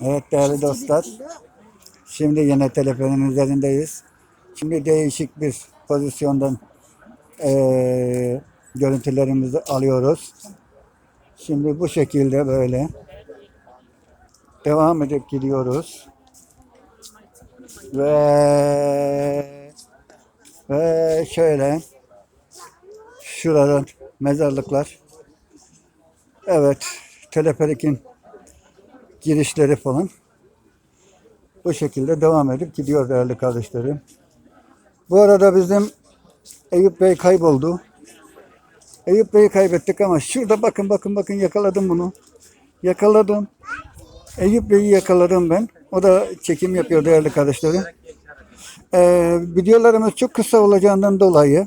Evet değerli dostlar. Şimdi yine telefonun üzerindeyiz. Şimdi değişik bir pozisyondan eee, görüntülerimizi alıyoruz. Şimdi bu şekilde böyle devam edip gidiyoruz. Ve ve şöyle şuradan mezarlıklar. Evet, teleferikin girişleri falan bu şekilde devam edip gidiyor değerli kardeşlerim. Bu arada bizim Eyüp Bey kayboldu. Eyüp Bey'i kaybettik ama şurada bakın bakın bakın yakaladım bunu. Yakaladım. Eyüp Bey'i yakaladım ben. O da çekim yapıyor değerli kardeşlerim. Ee, videolarımız çok kısa olacağından dolayı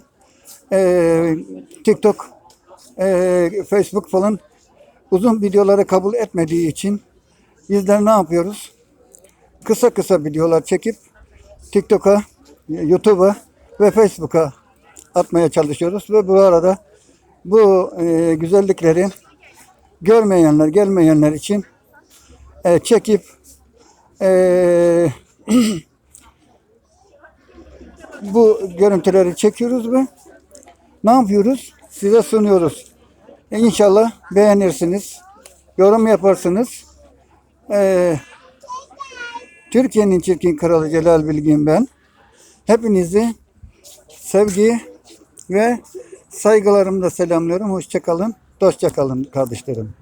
ee, TikTok, ee, Facebook falan uzun videoları kabul etmediği için bizler ne yapıyoruz? Kısa kısa videolar çekip TikTok'a, YouTube'a ve Facebook'a atmaya çalışıyoruz ve bu arada bu e, güzellikleri görmeyenler, gelmeyenler için e, çekip e, bu görüntüleri çekiyoruz ve ne yapıyoruz? Size sunuyoruz. E, İnşallah beğenirsiniz. Yorum yaparsınız. Ee, Türkiye'nin çirkin kralı Celal Bilgin ben. Hepinizi sevgi ve saygılarımla selamlıyorum. Hoşçakalın, dostça kalın kardeşlerim.